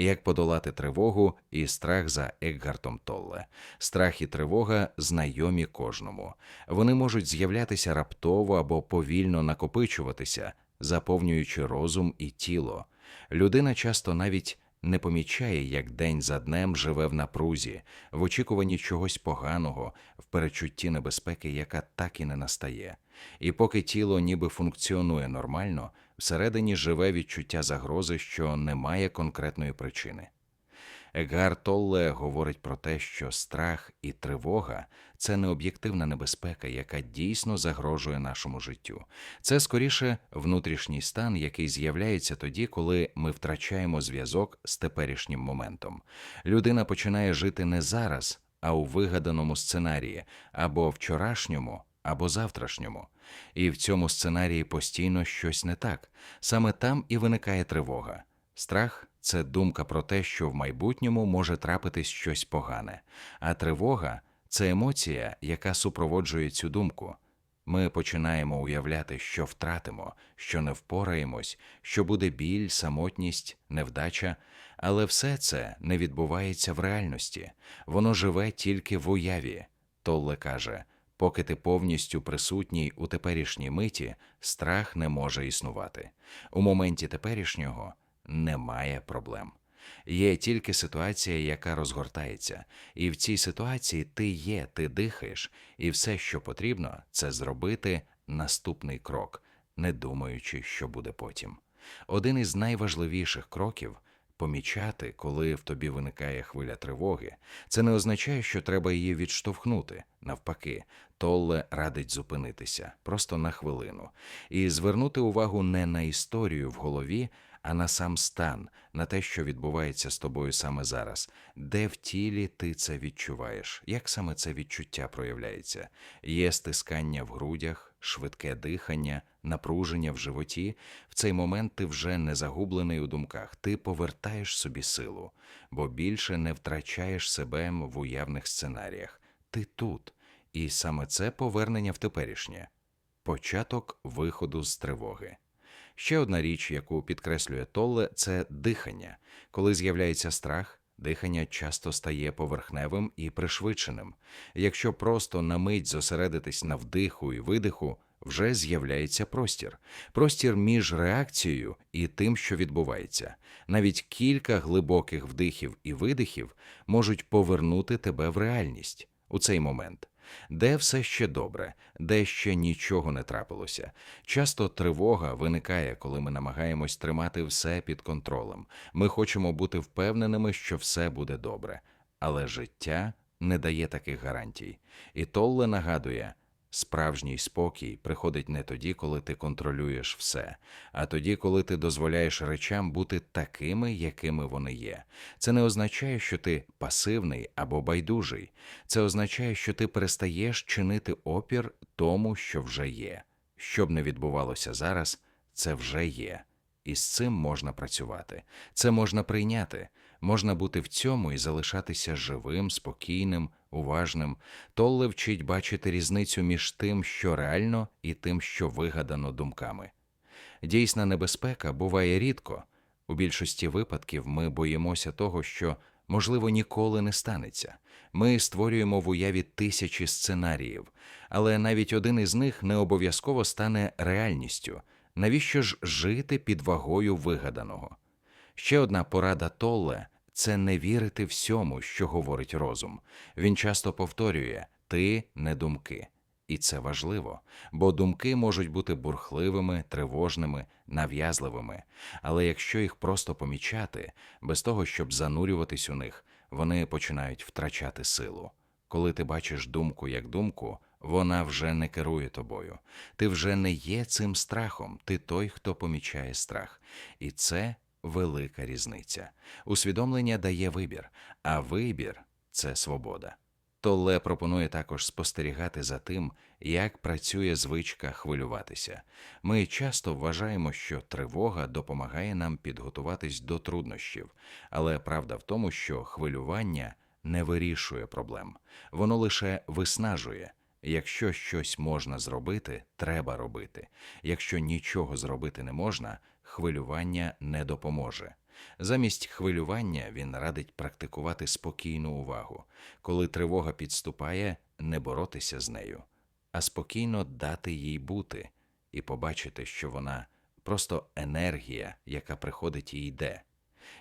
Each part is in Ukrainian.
Як подолати тривогу і страх за Екгартом Толле. Страх і тривога знайомі кожному. Вони можуть з'являтися раптово або повільно накопичуватися, заповнюючи розум і тіло. Людина часто навіть не помічає, як день за днем живе в напрузі, в очікуванні чогось поганого, в перечутті небезпеки, яка так і не настає. І поки тіло ніби функціонує нормально, всередині живе відчуття загрози, що немає конкретної причини. Егар Толле говорить про те, що страх і тривога це не об'єктивна небезпека, яка дійсно загрожує нашому життю. Це скоріше внутрішній стан, який з'являється тоді, коли ми втрачаємо зв'язок з теперішнім моментом. Людина починає жити не зараз, а у вигаданому сценарії або вчорашньому, або завтрашньому. І в цьому сценарії постійно щось не так. Саме там і виникає тривога. Страх це думка про те, що в майбутньому може трапитись щось погане, а тривога це емоція, яка супроводжує цю думку. Ми починаємо уявляти, що втратимо, що не впораємось, що буде біль, самотність, невдача, але все це не відбувається в реальності, воно живе тільки в уяві. Толле каже, поки ти повністю присутній у теперішній миті, страх не може існувати. У моменті теперішнього немає проблем. Є тільки ситуація, яка розгортається, і в цій ситуації ти є, ти дихаєш, і все, що потрібно, це зробити наступний крок, не думаючи, що буде потім. Один із найважливіших кроків помічати, коли в тобі виникає хвиля тривоги. Це не означає, що треба її відштовхнути. Навпаки, Толле радить зупинитися просто на хвилину і звернути увагу не на історію в голові а на сам стан, на те, що відбувається з тобою саме зараз, де в тілі ти це відчуваєш, як саме це відчуття проявляється? Є стискання в грудях, швидке дихання, напруження в животі. В цей момент ти вже не загублений у думках, ти повертаєш собі силу, бо більше не втрачаєш себе в уявних сценаріях. Ти тут, і саме це повернення в теперішнє. Початок виходу з тривоги. Ще одна річ, яку підкреслює Толле, це дихання. Коли з'являється страх, дихання часто стає поверхневим і пришвидшеним. Якщо просто на мить зосередитись на вдиху і видиху, вже з'являється простір, простір між реакцією і тим, що відбувається. Навіть кілька глибоких вдихів і видихів можуть повернути тебе в реальність у цей момент де все ще добре, де ще нічого не трапилося. Часто тривога виникає, коли ми намагаємось тримати все під контролем. Ми хочемо бути впевненими, що все буде добре, але життя не дає таких гарантій. І Толле нагадує. Справжній спокій приходить не тоді, коли ти контролюєш все, а тоді, коли ти дозволяєш речам бути такими, якими вони є. Це не означає, що ти пасивний або байдужий. Це означає, що ти перестаєш чинити опір тому, що вже є. Що б не відбувалося зараз, це вже є. І з цим можна працювати. Це можна прийняти можна бути в цьому і залишатися живим, спокійним, уважним. Толле вчить бачити різницю між тим, що реально, і тим, що вигадано думками. Дійсна небезпека буває рідко. У більшості випадків ми боїмося того, що, можливо, ніколи не станеться. Ми створюємо в уяві тисячі сценаріїв, але навіть один із них не обов'язково стане реальністю. Навіщо ж жити під вагою вигаданого? Ще одна порада Толле це не вірити всьому, що говорить розум. Він часто повторює ти не думки. І це важливо, бо думки можуть бути бурхливими, тривожними, нав'язливими, але якщо їх просто помічати, без того, щоб занурюватись у них, вони починають втрачати силу. Коли ти бачиш думку як думку, вона вже не керує тобою. Ти вже не є цим страхом, ти той, хто помічає страх. І це велика різниця. Усвідомлення дає вибір, а вибір це свобода. Толле пропонує також спостерігати за тим, як працює звичка хвилюватися. Ми часто вважаємо, що тривога допомагає нам підготуватись до труднощів, але правда в тому, що хвилювання не вирішує проблем, воно лише виснажує. Якщо щось можна зробити, треба робити. Якщо нічого зробити не можна, хвилювання не допоможе. Замість хвилювання він радить практикувати спокійну увагу. Коли тривога підступає, не боротися з нею, а спокійно дати їй бути і побачити, що вона просто енергія, яка приходить і йде.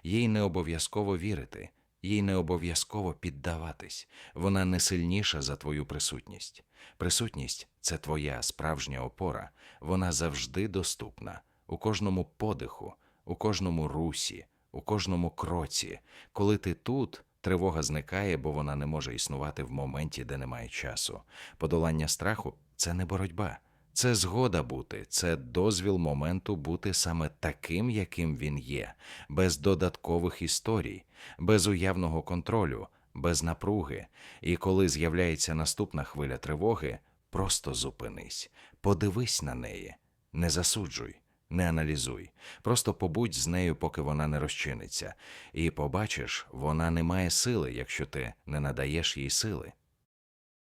Їй не обов'язково вірити, їй не обов'язково піддаватись. Вона не сильніша за твою присутність. Присутність це твоя справжня опора, вона завжди доступна у кожному подиху, у кожному русі, у кожному кроці. Коли ти тут, тривога зникає, бо вона не може існувати в моменті, де немає часу. Подолання страху це не боротьба. Це згода бути, це дозвіл моменту бути саме таким, яким він є, без додаткових історій, без уявного контролю, без напруги. І коли з'являється наступна хвиля тривоги, просто зупинись, подивись на неї, не засуджуй, не аналізуй, просто побудь з нею, поки вона не розчиниться, і побачиш, вона не має сили, якщо ти не надаєш їй сили.